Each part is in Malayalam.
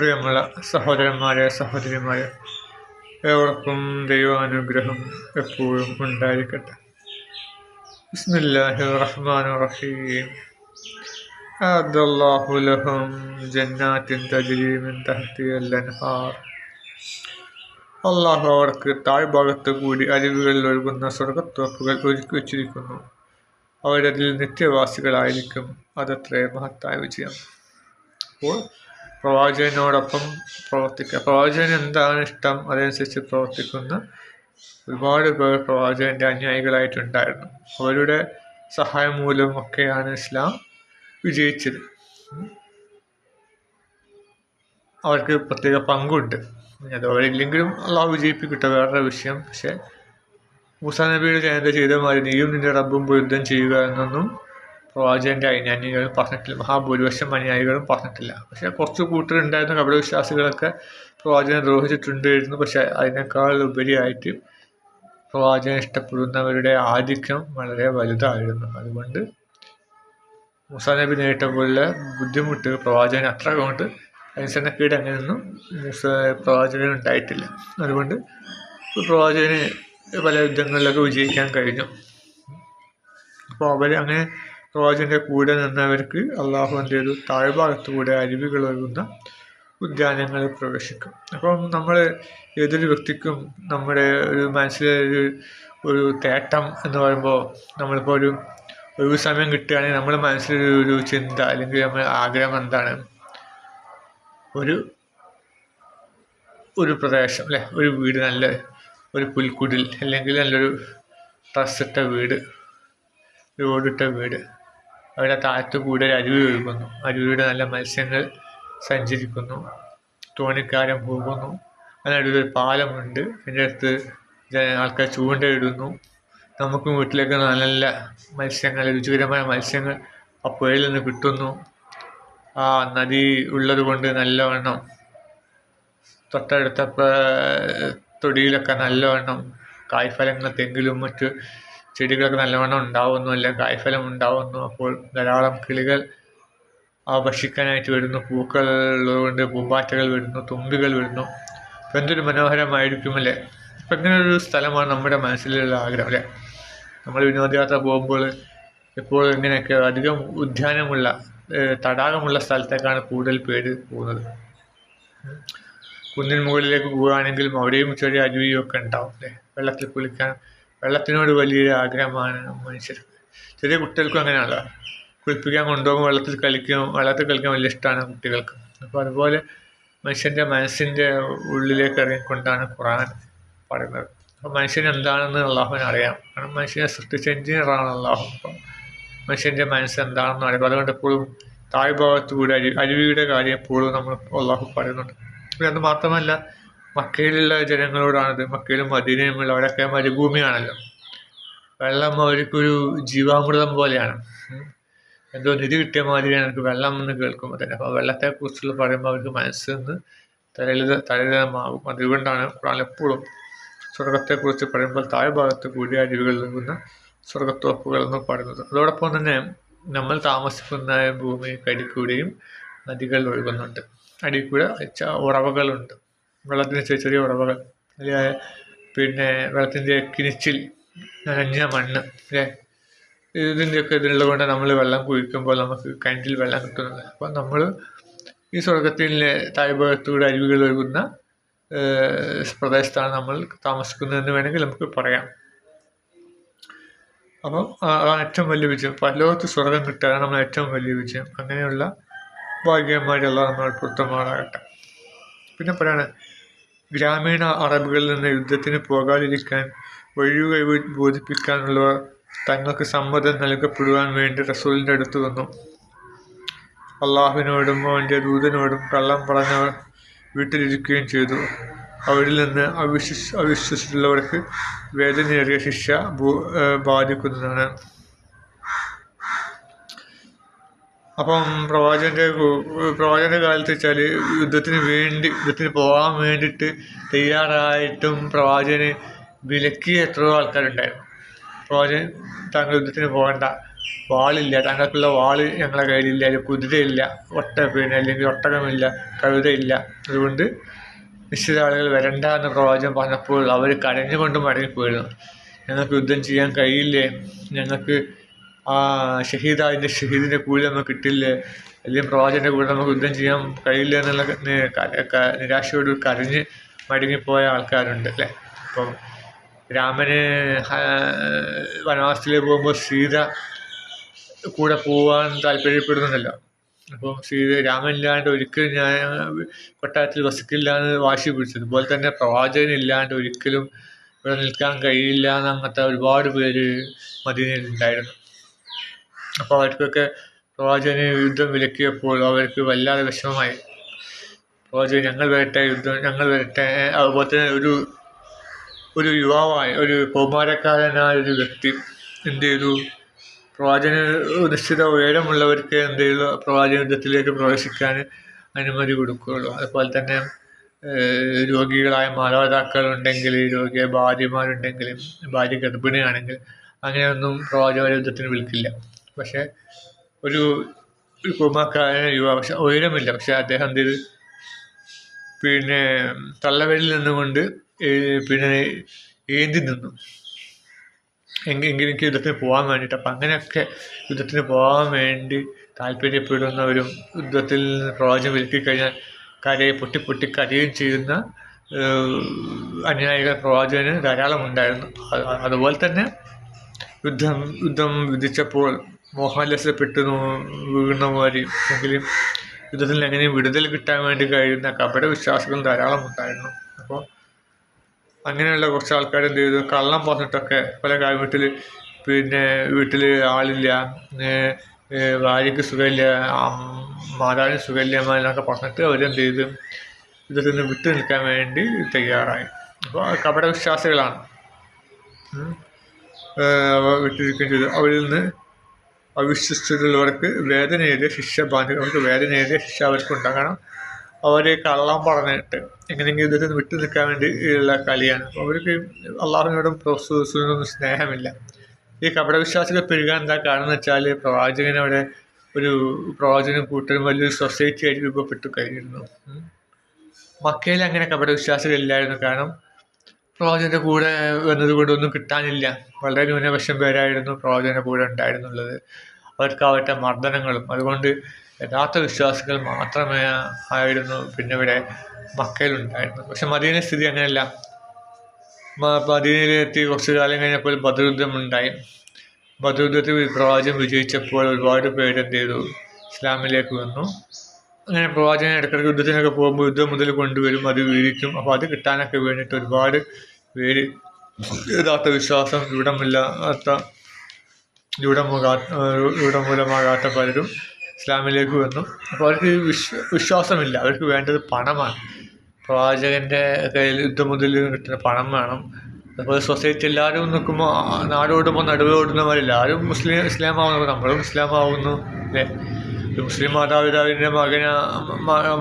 പ്രിയമുള്ള സഹോദരന്മാരെ സഹോദരിമാരെ ഏവർക്കും ദൈവാനുഗ്രഹം എപ്പോഴും ഉണ്ടായിരിക്കട്ടെ ബിസ്മില്ലാഹി റഹ്മാൻ റഹീം أعد الله لهم جنات تجري من تحتها الأنهار അള്ളാഹു അവർക്ക് താഴ്ഭാഗത്ത് കൂടി അരുവികളിൽ ഒഴുകുന്ന സ്വർഗത്തോപ്പുകൾ ഒരുക്കി വച്ചിരിക്കുന്നു അവരതിൽ നിത്യവാസികളായിരിക്കും അതത്രേ മഹത്തായ വിജയം അപ്പോൾ പ്രവാചകനോടൊപ്പം പ്രവർത്തിക്കുക പ്രവാചകന് എന്താണ് ഇഷ്ടം? അതനുസരിച്ച് പ്രവർത്തിക്കുന്ന ഒരുപാട് പേർ പ്രവാചകന്റെ അനുയായികളായിട്ടുണ്ടായിരുന്നു. അവരുടെ സഹായം മൂലം ഒക്കെയാണ് ഇസ്ലാം വിജയിച്ചത്. അവർക്ക് പ്രത്യേക പങ്കുണ്ട്. അത് അവരില്ലെങ്കിലും അള്ളാഹ് വിജയിപ്പിക്കട്ടെ വേറൊരു വിഷയം. പക്ഷേ മൂസാ നബിയുടെ ജനത ചെയ്ത മാതിരി നീയും നിന്റെ റബ്ബും യുദ്ധം ചെയ്യുക എന്നൊന്നും പ്രവാചകന്റെ അനുയായികൾ പറഞ്ഞിട്ടില്ല. മഹാഭൂരിപക്ഷം അനുയായികളും പറഞ്ഞിട്ടില്ല. പക്ഷേ കുറച്ച് കൂട്ടരുണ്ടായിരുന്ന. കപടവിശ്വാസികളൊക്കെ പ്രവാചകനെ ദ്രോഹിച്ചിട്ടുണ്ടായിരുന്നു പക്ഷേ അതിനേക്കാൾ ഉപരിയായിട്ട് പ്രവാചകൻ ഇഷ്ടപ്പെടുന്നവരുടെ ആധിക്യം വളരെ വലുതായിരുന്നു. അതുകൊണ്ട് മുസാ നബി നേരിട്ട പോലുള്ള ബുദ്ധിമുട്ട് പ്രവാചകൻ അത്ര കൊണ്ട് അനുസരണക്കേട് അങ്ങനെയൊന്നും മൂസ പ്രവാചകന് ഉണ്ടായിട്ടില്ല. അതുകൊണ്ട് പ്രവാചകന് പല യുദ്ധങ്ങളിലൊക്കെ വിജയിക്കാൻ കഴിഞ്ഞു. അപ്പോൾ അവർ അങ്ങനെ പ്രവാചകന്റെ കൂടെ നിന്നവർക്ക് അള്ളാഹു ഒരു താഴ്ഭാഗത്തുകൂടെ അരുവികൾ ഒഴുകുന്ന ഉദ്യാനങ്ങളിൽ പ്രവേശിക്കും. അപ്പം നമ്മൾ ഏതൊരു വ്യക്തിക്കും നമ്മുടെ ഒരു മനസ്സിലെ ഒരു തേട്ടം എന്ന് പറയുമ്പോൾ നമ്മളിപ്പോൾ ഒരു ഒഴിവ് സമയം കിട്ടുകയാണെങ്കിൽ നമ്മുടെ മനസ്സിലൊരു ഒരു ചിന്ത അല്ലെങ്കിൽ നമ്മൾ ആഗ്രഹം എന്താണ്? ഒരു ഒരു പ്രദേശം അല്ലേ? ഒരു വീട് നല്ല ഒരു പുൽക്കുടിൽ അല്ലെങ്കിൽ നല്ലൊരു ഡ്രസ്സിട്ട വീട് റോഡിട്ട വീട്. അവിടെ താഴത്ത് കൂടെ ഒരു അരുവി ഒഴുകുന്നു. അരുവിയുടെ നല്ല മത്സ്യങ്ങൾ സഞ്ചരിക്കുന്നു. തോണിക്കാരൻ പോകുന്നു. അതിനടുത്തൊരു പാലമുണ്ട്. അതിന്റെ അടുത്ത് ആൾക്കാർ ചൂണ്ടയിടുന്നു. നമുക്ക് വീട്ടിലേക്ക് നല്ല നല്ല മത്സ്യങ്ങൾ രുചികരമായ മത്സ്യങ്ങൾ ആ പുഴയിൽ നിന്ന് കിട്ടുന്നു. ആ നദി ഉള്ളത് കൊണ്ട് നല്ലവണ്ണം തൊട്ടടുത്ത തൊടിയിലൊക്കെ നല്ലവണ്ണം കായ്ഫലങ്ങൾ തെങ്ങിലും മറ്റ് ചെടികളൊക്കെ നല്ലവണ്ണം ഉണ്ടാവുന്നു അല്ലെങ്കിൽ കായ്ഫലം ഉണ്ടാവുന്നു. അപ്പോൾ ധാരാളം കിളികൾ ആ ഭക്ഷിക്കാനായിട്ട് വരുന്നു. പൂക്കൾ ഉള്ളതുകൊണ്ട് പൂമ്പാറ്റകൾ വരുന്നു തുമ്പികൾ വരുന്നു. അപ്പം എന്തൊരു മനോഹരമായിരിക്കുമല്ലേ അപ്പം ഇങ്ങനെ ഒരു സ്ഥലമാണ് നമ്മുടെ മനസ്സിലുള്ള ആഗ്രഹം അല്ലേ? നമ്മൾ വിനോദയാത്ര പോകുമ്പോൾ ഇപ്പോൾ ഇങ്ങനെയൊക്കെ അധികം ഉദ്യാനമുള്ള തടാകമുള്ള സ്ഥലത്തേക്കാണ് കൂടുതൽ പേര് പോകുന്നത്. കുന്നിൻ മുകളിലേക്ക് പോവുകയാണെങ്കിലും അവിടെയും ചെറിയ അരുവിയൊക്കെ ഉണ്ടാവും അല്ലേ? വെള്ളത്തിൽ കുളിക്കാൻ വെള്ളത്തിനോട് വലിയ ആഗ്രഹമാണ് മനുഷ്യർക്ക്. ചെറിയ കുട്ടികൾക്കും അങ്ങനെയാണല്ലോ. കുളിപ്പിക്കാൻ കൊണ്ടുപോകും വെള്ളത്തിൽ കളിക്കും വെള്ളത്തിൽ കളിക്കാൻ വലിയ ഇഷ്ടമാണ് കുട്ടികൾക്ക്. അപ്പോൾ അതുപോലെ മനുഷ്യന്റെ മനസ്സിന്റെ ഉള്ളിലേക്ക് ഇറങ്ങിക്കൊണ്ടാണ് ഖുറാൻ പറയുന്നത്. അപ്പോൾ മനുഷ്യൻ എന്താണെന്ന് അള്ളാഹുവിന് അറിയാം. കാരണം മനുഷ്യനെ സൃഷ്ടിച്ച എഞ്ചിനീയറാണ് അള്ളാഹു. അപ്പം മനുഷ്യന്റെ മനസ്സ് എന്താണെന്ന് അറിയാം. അതുകൊണ്ട് എപ്പോഴും താഴ്ഭാഗത്ത് കൂടെ അരു അരുവിയുടെ കാര്യം എപ്പോഴും നമ്മൾ അള്ളാഹു പറയുന്നുണ്ട്. പിന്നെ അത് മാത്രമല്ല മക്കയിലുള്ള ജനങ്ങളോടാണത്. മക്കയിലും മദീനയുമുള്ള അവിടെയൊക്കെ മരുഭൂമിയാണല്ലോ. വെള്ളം അവർക്കൊരു ജീവാമൃതം പോലെയാണ്. എന്തോ നിധി കിട്ടിയ മാതിരിയാണ് എനിക്ക് വെള്ളം എന്ന് കേൾക്കുമ്പോൾ തന്നെ. അപ്പോൾ വെള്ളത്തെക്കുറിച്ചുള്ള പറയുമ്പോൾ അവർക്ക് മനസ്സിൽ നിന്ന് തരളിത തരളിതമാകും അതുകൊണ്ടാണ് ഖുറാൻ എപ്പോഴും സ്വർഗത്തെക്കുറിച്ച് പറയുമ്പോൾ താഴെ ഭാഗത്ത് കൂടിയ അരുവികൾ നൽകുന്ന സ്വർഗത്തോപ്പുകൾ എന്ന് പറയുന്നത്. അതോടൊപ്പം തന്നെ നമ്മൾ താമസിക്കുന്ന ഭൂമി കടിക്കൂടെയും നദികൾ ഒഴുകുന്നുണ്ട്. അടിക്കൂടെ കൂടെ ഉറവകളുണ്ട്. വെള്ളത്തിന് ചെറിയ ചെറിയ ഉറവകൾ പിന്നെ വെള്ളത്തിന്റെ കിനിച്ചിൽ നനഞ്ഞ മണ്ണ് അല്ലേ? ഇതിന്റെയൊക്കെ ഇതുള്ളത് കൊണ്ട് നമ്മൾ വെള്ളം കുഴിക്കുമ്പോൾ നമുക്ക് കിണറ്റിൽ വെള്ളം കിട്ടുന്നത് അപ്പോൾ നമ്മൾ ഈ സ്വർഗത്തിലെ താഴ്ഭാഗത്തൂടെ അരുവികൾ ഒഴുകുന്ന പ്രദേശത്താണ് നമ്മൾ താമസിക്കുന്നതെന്ന് വേണമെങ്കിൽ നമുക്ക് പറയാം. അപ്പം അതാണ് ഏറ്റവും വലിയ വിജയം. പരലോകത്ത് സ്വർഗം കിട്ടുക നമ്മൾ ഏറ്റവും വലിയ വിജയം. അങ്ങനെയുള്ള ഭാഗ്യന്മാരെല്ലാം നമ്മൾ പുറത്തുമാറാകട്ടെ പിന്നെ പറയാണ് ഗ്രാമീണ അറബികളിൽ നിന്ന് യുദ്ധത്തിന് പോകാതിരിക്കാൻ വഴികഴിവ് ബോധിപ്പിക്കാനുള്ളവർ തങ്ങൾക്ക് സമ്മതം നൽകപ്പെടുവാൻ വേണ്ടി റസൂലിന്റെ അടുത്ത് വന്നു. അള്ളാഹുവിനോടും അവന്റെ ദൂതനോടും കള്ളം പറഞ്ഞവർ വീട്ടിലിരിക്കുകയും ചെയ്തു. അവരിൽ നിന്ന് അവിശ്വസ് അവിശ്വസിച്ചുള്ളവർക്ക് വേദനയേറിയ ശിക്ഷ ബാധിക്കുന്നതാണ്. അപ്പം പ്രവാചകന്റെ പ്രവാചകന്റെ കാലത്ത് വെച്ചാൽ യുദ്ധത്തിന് വേണ്ടി യുദ്ധത്തിന് പോകാൻ വേണ്ടിയിട്ട് തയ്യാറായിട്ടും പ്രവാചകന് വിലക്കിയ എത്രയോ ആൾക്കാരുണ്ടായിരുന്നു. പ്രവാചകൻ താങ്കൾ യുദ്ധത്തിന് പോകണ്ട. വാളില്ല. താങ്കൾക്കുള്ള വാൾ ഞങ്ങളെ കയ്യിലില്ല. കുതിരയില്ല. ഒട്ട പിന്നെ അല്ലെങ്കിൽ ഒട്ടകമില്ല. കഴുതയില്ല. അതുകൊണ്ട് നിശ്ചിത ആളുകൾ വരണ്ട എന്ന് പ്രവാചകം പറഞ്ഞപ്പോൾ അവർ കരഞ്ഞുകൊണ്ട് മടങ്ങിപ്പോയിരുന്നു. ഞങ്ങൾക്ക് യുദ്ധം ചെയ്യാൻ കഴിയില്ലേ? ഞങ്ങൾക്ക് ആ ഷഹീദായതിന്റെ ഷഹീദിന്റെ കൂലി നമുക്ക് കിട്ടില്ലേ? അല്ലെങ്കിൽ പ്രവാചകന്റെ കൂടെ നമുക്ക് യുദ്ധം ചെയ്യാൻ കഴിയില്ല എന്നുള്ള നിരാശയോട് കരഞ്ഞ് മടങ്ങിപ്പോയ ആൾക്കാരുണ്ട് അല്ലേ? അപ്പം രാമന് വനവാസത്തിലേക്ക് പോകുമ്പോൾ സീത കൂടെ പോകാൻ താല്പര്യപ്പെടുന്നുണ്ടല്ലോ. അപ്പം സീത രാമനില്ലാണ്ട് ഒരിക്കലും ഞാൻ കൊട്ടാരത്തിൽ വസിക്കില്ല എന്ന് വാശി പിടിച്ചത് അതുപോലെ തന്നെ പ്രവാചകനില്ലാണ്ട് ഒരിക്കലും ഇവിടെ നിൽക്കാൻ കഴിയില്ല എന്നങ്ങനത്തെ ഒരുപാട് പേര് മദീനയിൽ ഉണ്ടായിരുന്നു. അപ്പോൾ അവർക്കൊക്കെ പ്രവാചകന് യുദ്ധം വിലക്കിയപ്പോൾ അവർക്ക് വല്ലാതെ വിഷമമായി. പ്രവാചകൻ ഞങ്ങൾ വരട്ടെ യുദ്ധം ഞങ്ങൾ വരട്ടെ. അതുപോലെ തന്നെ ഒരു ഒരു യുവാവായ ഒരു കൗമാരക്കാരനായ ഒരു വ്യക്തി എന്ത് ചെയ്തു? പ്രവാചന നിശ്ചിത ഉയരമുള്ളവർക്ക് എന്ത് ചെയ്തു? പ്രവാചക യുദ്ധത്തിലേക്ക് പ്രവേശിക്കാൻ അനുമതി കൊടുക്കുകയുള്ളൂ. അതുപോലെ തന്നെ രോഗികളായ മാതാപിതാക്കളുണ്ടെങ്കിൽ രോഗിയായ ഭാര്യമാരുണ്ടെങ്കിൽ ഭാര്യ ഗർഭിണിയാണെങ്കിൽ അങ്ങനെയൊന്നും പ്രവാചക യുദ്ധത്തിന് വിളിക്കില്ല പക്ഷേ ഒരു ഒരു കുമാക്കാരൻ യുവ പക്ഷെ ഉയരമില്ല. പക്ഷെ അദ്ദേഹം എന്ത് പിന്നെ തള്ളവരിൽ നിന്നുകൊണ്ട് പിന്നെ ഏന്തി നിന്നു. എങ്കിലെങ്കിൽ യുദ്ധത്തിന് പോകാൻ വേണ്ടിയിട്ട്. അപ്പം അങ്ങനെയൊക്കെ യുദ്ധത്തിന് പോകാൻ വേണ്ടി താല്പര്യപ്പെടുന്നവരും യുദ്ധത്തിൽ നിന്ന് പ്രവചനം വിൽക്കി കഴിഞ്ഞാൽ കരയെ പൊട്ടി പൊട്ടി കരയും ചെയ്യുന്ന അനുയായിക പ്രവാചകന് ധാരാളം ഉണ്ടായിരുന്നു. അതുപോലെ തന്നെ യുദ്ധം യുദ്ധം വിധിച്ചപ്പോൾ മോഹാലസ്യപ്പെട്ടു മാതിരി. എങ്കിലും യുദ്ധത്തിൽ എങ്ങനെയും വിടുതൽ കിട്ടാൻ വേണ്ടി കഴിയുന്ന കപട വിശ്വാസികൾ ധാരാളം ഉണ്ടായിരുന്നു. അപ്പോൾ അങ്ങനെയുള്ള കുറച്ച് ആൾക്കാർ എന്ത് ചെയ്തു? കള്ളം പറഞ്ഞിട്ടൊക്കെ പല കാര്യം വീട്ടിൽ പിന്നെ വീട്ടിൽ ആളില്ല. ഭാര്യയ്ക്ക് സുഖമില്ല. മാതാവിന് സുഖമില്ല എന്നൊക്കെ പറഞ്ഞിട്ട് അവരെന്ത് ചെയ്തു? യുദ്ധത്തിൽ നിന്ന് വിട്ടു നിൽക്കാൻ വേണ്ടി തയ്യാറായി. അപ്പോൾ കപട വിശ്വാസികളാണ്. വിട്ടിരിക്കുകയും ചെയ്തു. അവരിൽ നിന്ന് അവിശ്വസിച്ചിട്ടുള്ളവർക്ക് വേദനയേറിയ ശിക്ഷ ബാധിക്കുന്നവർക്ക് വേദന വേദനയേറിയ ശിക്ഷ അവർക്ക് ഉണ്ടാകണം അവർ കള്ളം പറഞ്ഞിട്ട് എങ്ങനെയെങ്കിലും ഇതിൽ നിന്ന് വിട്ടു നിൽക്കാൻ വേണ്ടി ഉള്ള കളിയാണ്. അപ്പോൾ അവർക്ക് അള്ളാഹുവിനോടും പ്രൊഫസേഴ്സിനോടും സ്നേഹമില്ല. ഈ കപടവിശ്വാസികൾ പെരുകാൻ എന്താ കാരണം എന്ന് വെച്ചാൽ പ്രവാചകനവിടെ ഒരു പ്രവാചകനും കൂട്ടരും വലിയൊരു സൊസൈറ്റി ആയിട്ട് രൂപപ്പെട്ടു കഴിഞ്ഞിരുന്നു. മക്കയിൽ അങ്ങനെ കപടവിശ്വാസികളില്ലായിരുന്നു. കാരണം പ്രവാചകന്റെ കൂടെ വന്നത് കൊണ്ടൊന്നും കിട്ടാനില്ല. വളരെ ന്യൂനപക്ഷം പേരായിരുന്നു പ്രവാചകന്റെ കൂടെ ഉണ്ടായിരുന്നുള്ളത്. അവർക്കാവട്ടെ മർദ്ദനങ്ങളും അതുകൊണ്ട് യഥാർത്ഥ വിശ്വാസികൾ മാത്രമേ ആയിരുന്നു പിന്നെ ഇവിടെ മക്കയിലുണ്ടായിരുന്നത്. പക്ഷെ മദീന സ്ഥിതി അങ്ങനെയല്ല. മദീനയിലെത്തി കുറച്ച് കാലം കഴിഞ്ഞപ്പോൾ ബദറുദ്ധം ഉണ്ടായി. ബദറുദ്ധത്തിൽ പ്രവാചകൻ വിജയിച്ചപ്പോൾ ഒരുപാട് പേര് എന്ത് ചെയ്തു? ഇസ്ലാമിലേക്ക് വന്നു. അങ്ങനെ പ്രവാചകൻ ഇടയ്ക്കിടയ്ക്ക് യുദ്ധത്തിനൊക്കെ പോകുമ്പോൾ യുദ്ധം മുതൽ കൊണ്ടുവരും അത് വീഴിക്കും. അപ്പോൾ അത് കിട്ടാനൊക്കെ വേണ്ടിയിട്ട് ഒരുപാട് പേര് യഥാർത്ഥ വിശ്വാസം ദൃഢമില്ലാത്ത ദൃഢമുകാ ദൃഢമൂലമാകാത്ത പലരും ഇസ്ലാമിലേക്ക് വന്നു. അപ്പോൾ അവർക്ക് വിശ്വ വിശ്വാസമില്ല. അവർക്ക് വേണ്ടത് പണമാണ്. പ്രവാചകന്റെ കയ്യിൽ യുദ്ധം മുതൽ കിട്ടുന്ന പണം വേണം. അതുപോലെ സൊസൈറ്റി എല്ലാവരും നിൽക്കുമ്പോൾ നാടോടുമ്പോൾ നടുവേ ഓടുന്നവരില്ല ആരും മുസ്ലിം ഇസ്ലാം ആവുന്നു നമ്മളും ഇസ്ലാം ആവുന്നു അല്ലേ? ഒരു മുസ്ലിം മാതാപിതാവിന്റെ മകന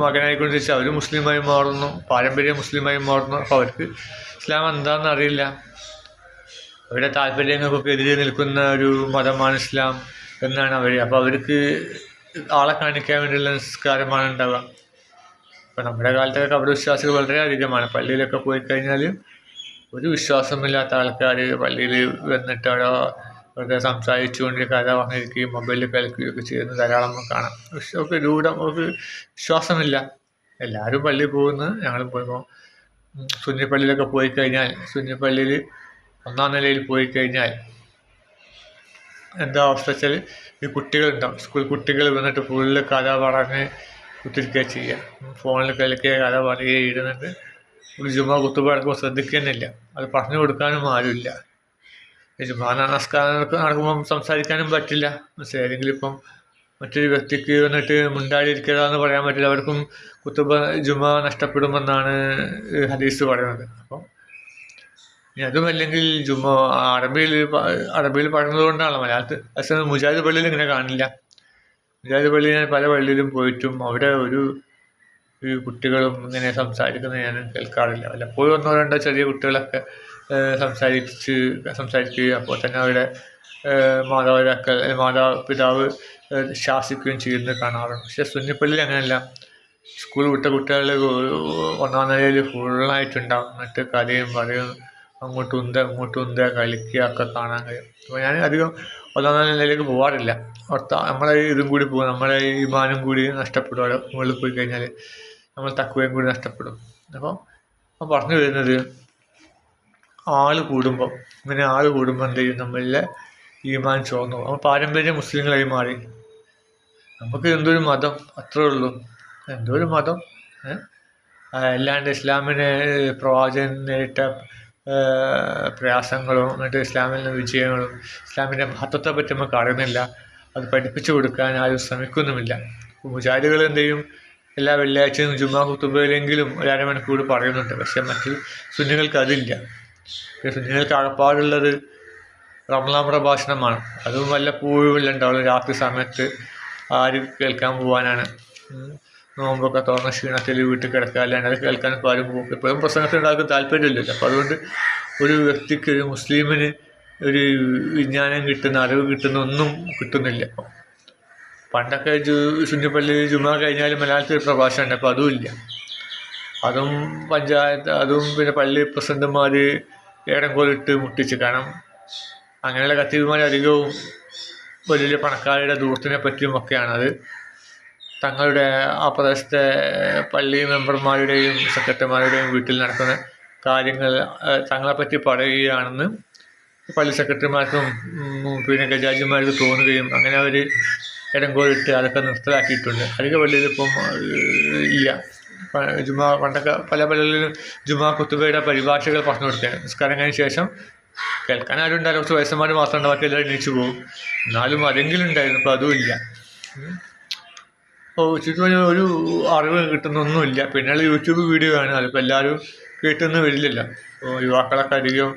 മകനായിക്കൊണ്ടിരിച്ച് അവർ മുസ്ലിമായി മാറുന്നു. പാരമ്പര്യം മുസ്ലിമായി മാറുന്നു. അപ്പോൾ അവർക്ക് ഇസ്ലാം എന്താണെന്ന് അറിയില്ല. അവരുടെ താല്പര്യങ്ങൾക്കൊക്കെ എതിരെ നിൽക്കുന്ന ഒരു മതമാണ് ഇസ്ലാം എന്നാണ് അവർ അപ്പോൾ അവർക്ക് ആളെ കാണിക്കാൻ വേണ്ടിയുള്ള നിസ്കാരമാണ് ഉണ്ടാവുക. ഇപ്പം നമ്മുടെ കാലത്തൊക്കെ അവിടെ വിശ്വാസികൾ വളരെ അധികമാണ്. പള്ളിയിലൊക്കെ പോയി കഴിഞ്ഞാൽ ഒരു വിശ്വാസമില്ലാത്ത ആൾക്കാർ പള്ളിയിൽ വന്നിട്ട് അവിടെ വെറുതെ സംസാരിച്ചുകൊണ്ട് കഥ പറഞ്ഞിരിക്കുകയും മൊബൈലിൽ കളിക്കുകയൊക്കെ ചെയ്യുന്ന ധാരാളം കാണാം. ഒക്കെ രൂഢം അവർക്ക് വിശ്വാസമില്ല. എല്ലാവരും പള്ളിയിൽ പോകുന്നു ഞങ്ങളും പോകുമ്പോൾ സുന്നിപ്പള്ളിയിലൊക്കെ പോയി കഴിഞ്ഞാൽ സുന്നിപ്പള്ളിയിൽ ഒന്നാം നിലയിൽ പോയി കഴിഞ്ഞാൽ എന്താ അവസ്ഥ വെച്ചാൽ ഈ കുട്ടികളുണ്ടാവും. സ്കൂൾ കുട്ടികൾ വന്നിട്ട് ഫുള്ള് കഥ പറഞ്ഞ് കുത്തിരിക്കുക ചെയ്യുക. ഫോണിൽ കളിക്കുക കഥ പറയുക ഒരു ജുമാ കുത്തുബ നടക്കുമ്പോൾ ശ്രദ്ധിക്കുന്നില്ല. അത് പറഞ്ഞു കൊടുക്കാനും ആരുമില്ല. ജുമാ നമസ്കാരം നടക്കുമ്പം സംസാരിക്കാനും പറ്റില്ല. മനസ്സിലായില്ലെങ്കിൽ ഇപ്പം മറ്റൊരു വ്യക്തിക്ക് വന്നിട്ട് മുണ്ടാടിയിരിക്കുക എന്ന് പറയാൻ പറ്റില്ല. അവർക്കും കുത്തുബ ജുമ നഷ്ടപ്പെടുമെന്നാണ് ഹദീസ് പറയുന്നത്. അപ്പം ഇനി അതുമല്ലെങ്കിൽ ജുമ അറബിയിൽ അറബിയിൽ പറയുന്നത് കൊണ്ടാണ് മലയാളത്തിൽ. പക്ഷേ മുജാഹിദ് പള്ളിയിൽ ഇങ്ങനെ കാണില്ല. മുജാഹിദ് പള്ളിയിൽ ഞാൻ പല പള്ളിയിലും പോയിട്ടും അവിടെ ഒരു കുട്ടികളും ഇങ്ങനെ സംസാരിക്കുന്നത് ഞാൻ കേൾക്കാറില്ല. വല്ലപ്പോഴും ഒന്നോ രണ്ടോ ചെറിയ കുട്ടികളൊക്കെ സംസാരിച്ച് സംസാരിക്കുകയും അപ്പോൾ തന്നെ അവരുടെ മാതാപിതാക്കൾ മാതാപിതാവ് ശാസിക്കുകയും ചെയ്യുന്നത് കാണാറുണ്ട്. പക്ഷേ സുന്നിപ്പള്ളിയിൽ അങ്ങനെയല്ല. സ്കൂൾ വിട്ട കുട്ടികൾ ഒന്നാം നിലയിൽ ഫുള്ളായിട്ടുണ്ടാവും. എന്നിട്ട് കഥയും പറയും അങ്ങോട്ടും ഉന്ത ഇങ്ങോട്ടും ഉന്ത കളിക്കുക ഒക്കെ കാണാൻ കഴിയും. അപ്പോൾ ഞാൻ അധികം ഒന്നാം നിലയിലേക്ക് പോകാറില്ല അവിടുത്തെ നമ്മളെ ഇതും കൂടി പോകും. നമ്മളെ ഈ മാനും കൂടി നഷ്ടപ്പെടും. അവിടെ മുകളിൽ പോയി കഴിഞ്ഞാൽ നമ്മൾ തക്കുവയും കൂടി നഷ്ടപ്പെടും. അപ്പോൾ അപ്പം പറഞ്ഞു വരുന്നത് ആൾ കൂടുമ്പോൾ ഇങ്ങനെ ആൾ കൂടുമ്പോൾ എന്ത് ചെയ്യും? നമ്മളിലെ ഈമാൻ ചോർന്നു നമ്മൾ പാരമ്പര്യ മുസ്ലിങ്ങളായി മാറി. നമുക്ക് എന്തൊരു മതം? അത്രേ ഉള്ളൂ. എന്തൊരു മതം? അല്ലാണ്ട് ഇസ്ലാമിനെ പ്രവാചകൻ നേരിട്ട പ്രയാസങ്ങളും എന്നിട്ട് ഇസ്ലാമിൽ നിന്ന് വിജയങ്ങളും ഇസ്ലാമിന്റെ മഹത്വത്തെ പറ്റി നമുക്ക് അറിയുന്നില്ല. അത് പഠിപ്പിച്ചു കൊടുക്കാൻ ആരും ശ്രമിക്കുന്നുമില്ല. മുജാഹിദുകൾ എന്ത് ചെയ്യും? എല്ലാ വെള്ളിയാഴ്ചയും ജുമാ കുത്തുബയിലെങ്കിലും ഒരു അരമണിക്കൂർ പറയുന്നുണ്ട്. പക്ഷേ മറ്റ് സുന്നികൾക്ക് അതില്ല. സുന്നികൾക്ക് അഴപ്പാടുള്ളത് റംലാം പ്രഭാഷണമാണ്. അതും വല്ലപ്പോഴും ഉണ്ടാവുള്ളൂ രാത്രി സമയത്ത്. ആര് കേൾക്കാൻ പോകാനാണ് നോമ്പൊക്കെ തുറന്ന ക്ഷീണത്തിൽ വീട്ടിൽ കിടക്കുക അല്ലാണ്ട് അത് കേൾക്കാൻ ആരും പോകും എപ്പോഴും പ്രസംഗത്തിനുണ്ടാക്കും താല്പര്യമില്ലല്ലോ. അപ്പോൾ അതുകൊണ്ട് ഒരു വ്യക്തിക്ക് ഒരു മുസ്ലിമിന് ഒരു വിജ്ഞാനം കിട്ടുന്ന അറിവ് കിട്ടുന്ന ഒന്നും കിട്ടുന്നില്ല. പണ്ടൊക്കെ ജു സുന്നിപ്പള്ളി ജുമാ കഴിഞ്ഞാൽ മലയാളത്തിൽ പ്രഭാഷണം അപ്പോൾ അതുമില്ല അതും പഞ്ചായത്ത് അതും പിന്നെ പള്ളി പ്രസിഡന്റുമാർ ഏടം കോലിട്ട് മുട്ടിച്ച്. കാരണം അങ്ങനെയുള്ള കത്തീവുമാർ അധികവും വലിയ വലിയ പണക്കാരുടെ പറ്റിയും ഒക്കെയാണത് തങ്ങളുടെ ആ പ്രദേശത്തെ പള്ളി മെമ്പർമാരുടെയും സെക്രട്ടറിമാരുടെയും വീട്ടിൽ നടക്കുന്ന കാര്യങ്ങൾ തങ്ങളെപ്പറ്റി പറയുകയാണെന്ന് പള്ളി സെക്രട്ടറിമാർക്കും പിന്നെ ഗജാജിമാർക്ക് തോന്നുകയും അങ്ങനെ അവർ ഇടങ്കോലിട്ട് അതൊക്കെ നിർത്തലാക്കിയിട്ടുണ്ട്. അധിക പള്ളിയിൽ ഇപ്പം ഇല്ല. ജുമാ പണ്ടൊക്കെ പല പള്ളികളിലും ജുമാ കുത്തുബയുടെ പരിഭാഷകൾ പറഞ്ഞു കൊടുക്കുകയാണ്. നിസ്കാരം കഴിഞ്ഞ ശേഷം കേൾക്കാൻ ആരും ഉണ്ടായിരുന്നു കുറച്ച് വയസ്സന്മാർ മാത്രം ഉണ്ടാവും. എല്ലാവരും എണീച്ചു പോകും. എന്നാലും അതെങ്കിലും ഉണ്ടായിരുന്നു. അപ്പോൾ അതും ഇല്ല. ഓ ചുറ്റും ഒരു- അറിവ് കിട്ടുന്നൊന്നുമില്ല. പിന്നെ യൂട്യൂബ് വീഡിയോ ആണ്. അതിപ്പോൾ എല്ലാവരും കേട്ടൊന്നും വരില്ലല്ലോ. ഓ യുവാക്കളൊക്കെ അധികം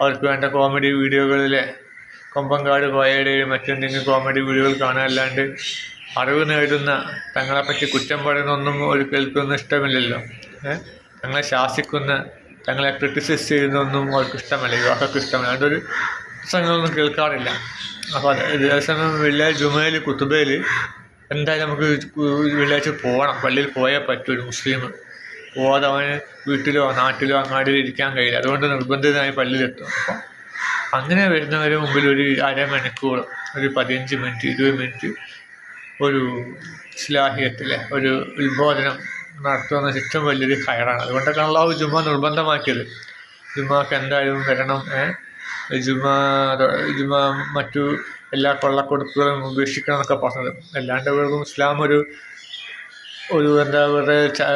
അവർക്ക് വേണ്ട കോമഡി വീഡിയോകളിലെ കൊമ്പങ്കാട് കോയയുടെയും മറ്റെന്തെങ്കിലും കോമഡി വീഡിയോകൾ കാണാനല്ലാണ്ട് അറിവ് നേടുന്ന തങ്ങളെപ്പറ്റി കുറ്റം പറയുന്നൊന്നും ഒരു കേൾക്കൊന്നും ഇഷ്ടമില്ലല്ലോ. തങ്ങളെ ശാസിക്കുന്ന തങ്ങളെ ക്രിട്ടിസൈസ് ചെയ്യുന്നൊന്നും അവർക്ക് ഇഷ്ടമല്ല. യുവാക്കൾക്ക് ഇഷ്ടമല്ല. അതൊരു പ്രസംഗമൊന്നും കേൾക്കാറില്ല. അപ്പോൾ അതേസമയം വെള്ളിയാഴ്ച ജുമയിൽ കുത്തുബയിൽ എന്തായാലും നമുക്ക് വെള്ളിയാഴ്ച പോകണം പള്ളിയിൽ പോയേ പറ്റൂ ഒരു മുസ്ലിം പോവാതെ അവന് വീട്ടിലോ നാട്ടിലോ അങ്ങാടിയിലോ ഇരിക്കാൻ കഴിയില്ല. അതുകൊണ്ട് നിർബന്ധിതമായി പള്ളിയിലെത്തും. അപ്പോൾ അങ്ങനെ വരുന്നവരെ മുമ്പിൽ ഒരു അരമണിക്കൂർ ഒരു പതിനഞ്ച് മിനിറ്റ് ഇരുപത് മിനിറ്റ് ഒരു ഇസ്ലാഹിയത്തിലെ ഒരു ഉത്ബോധനം നടത്തുന്ന ഏറ്റവും വലിയൊരു ഹയറാണ് അതുകൊണ്ടൊക്കെ അള്ളാഹു ജുമ നിർബന്ധമാക്കിയത്. ജുമാക്ക് എന്തായാലും വരണം ജുമ ജുമ മറ്റു എല്ലാ കൊള്ളക്കൊടുക്കുകളും ഉപേക്ഷിക്കണം എന്നൊക്കെ പറഞ്ഞത്. അല്ലാണ്ട് വെറും ഇസ്ലാം ഒരു ഒരു എന്താ പറയുക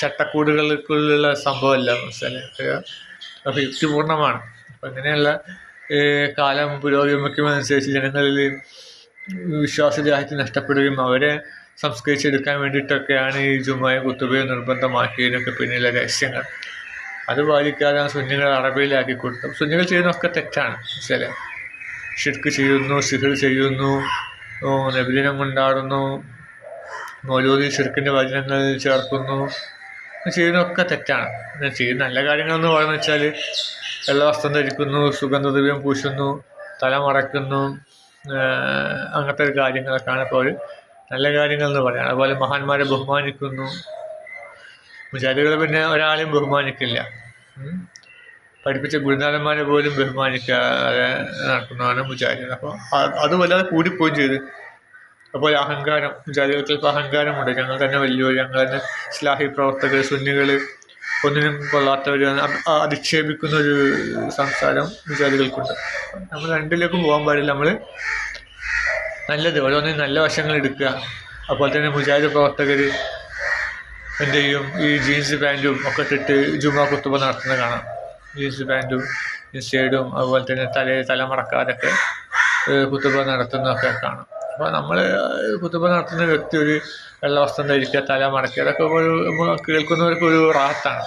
ചട്ടക്കൂടുകൾക്കുള്ള സംഭവമല്ല മനസ്സിലായി യുക്തിപൂർണമാണ് അപ്പം ഇങ്ങനെയുള്ള കാലം പുരോഗമിക്കുമനുസരിച്ച് ജനങ്ങളിൽ വിശ്വാസരാഹിത്യം നഷ്ടപ്പെടുകയും അവരെ സംസ്കരിച്ചെടുക്കാൻ വേണ്ടിയിട്ടൊക്കെയാണ് ഈ ജുമായും കുത്തുബയും നിർബന്ധമാക്കിയതിനൊക്കെ പിന്നിലെ രഹസ്യങ്ങൾ. അത് പാലിക്കാതെ സുന്നികൾ അറബിയിലാക്കി കൊടുത്തു. സുന്നികൾ ചെയ്യുന്നതൊക്കെ തെറ്റാണ് ചില ഷിർക്ക് ചെയ്യുന്നു സിഹിർ ചെയ്യുന്നു നബിദിനം കൊണ്ടാടുന്നു മൗലൂദി ഷിർക്കിന്റെ വചനങ്ങൾ ചേർക്കുന്നു. ചെയ്യുന്നതൊക്കെ തെറ്റാണ്. ചെയ്യുന്ന നല്ല കാര്യങ്ങളെന്ന് പറയുന്നത് വെച്ചാൽ വെള്ള വസ്ത്രം ധരിക്കുന്നു സുഗന്ധദ്രവ്യം പൂശുന്നു തല മറയ്ക്കുന്നു അങ്ങനത്തെ കാര്യങ്ങളൊക്കെയാണ് ഇപ്പോൾ ഒരു നല്ല കാര്യങ്ങൾ എന്ന് പറയാം. അതുപോലെ മഹാന്മാരെ ബഹുമാനിക്കുന്നു. മുജാഹിദുകൾ പിന്നെ ഒരാളെയും ബഹുമാനിക്കില്ല. പഠിപ്പിച്ച ഗുരുനാഥന്മാരെ പോലും ബഹുമാനിക്കാതെ നടക്കുന്നതാണ് മുജാഹിദ് അപ്പോൾ അത് വല്ലാതെ കൂടിപ്പോയി ചെയ്ത്. അപ്പോൾ അഹങ്കാരം മുജാഹിദുകൾക്ക് ഇപ്പോൾ അഹങ്കാരമുണ്ട്. ഞങ്ങൾ തന്നെ വലിയവർ ഞങ്ങൾ തന്നെ ഇസ്ലാഹി പ്രവർത്തകർ സുന്നികൾ ഒന്നിനും കൊള്ളാത്തവർ അധിക്ഷേപിക്കുന്ന ഒരു സംസാരം മുജാഹിദുകൾക്കുണ്ട്. നമ്മൾ രണ്ടിലേക്കും പോകാൻ പാടില്ല. നമ്മൾ നല്ലത്. ഓരോന്നിനും നല്ല വശങ്ങൾ എടുക്കുക. അതുപോലെ തന്നെ മുജാഹിദ് പ്രവർത്തകർ എന്ത് ചെയ്യും ഈ ജീൻസ് പാന്റും ഒക്കെ ഇട്ടിട്ട് ജുമാ കുത്തുബ നടത്തുന്നത് കാണാം. ജീൻസ് പാന്റും ജീൻസ് ഷേഡും അതുപോലെ തന്നെ തലയിൽ തലമറക്കാതൊക്കെ കുത്തുബ നടത്തുന്നതൊക്കെ കാണാം. അപ്പോൾ നമ്മൾ കുത്തുബ നടത്തുന്ന വ്യക്തി ഒരു വെള്ള വസ്ത്രം ധരിക്കുക തല മടക്കുക അതൊക്കെ ഒരു കേൾക്കുന്നവർക്ക് ഒരു റാത്താണ്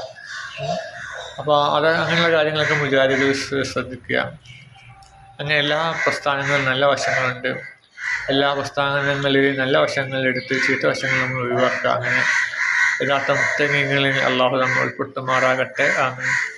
അപ്പോൾ അത് അങ്ങനെയുള്ള കാര്യങ്ങളൊക്കെ മുജാഹിദ് ശ്രദ്ധിക്കുക. അങ്ങനെ എല്ലാ പ്രസ്ഥാനങ്ങളും നല്ല വശങ്ങളുണ്ട്. എല്ലാ പ്രസ്ഥാനങ്ങളിലെയും നല്ല വശങ്ങൾ എടുത്ത് ചീത്ത വശങ്ങൾ നമ്മൾ ഒഴിവാക്കുക. അങ്ങനെ യഥാർത്ഥ മുത്തങ്ങങ്ങളിൽ അള്ളാഹു നമ്മൾ ഉൾപ്പെടുത്തുമാറാകട്ടെ. ആമീൻ.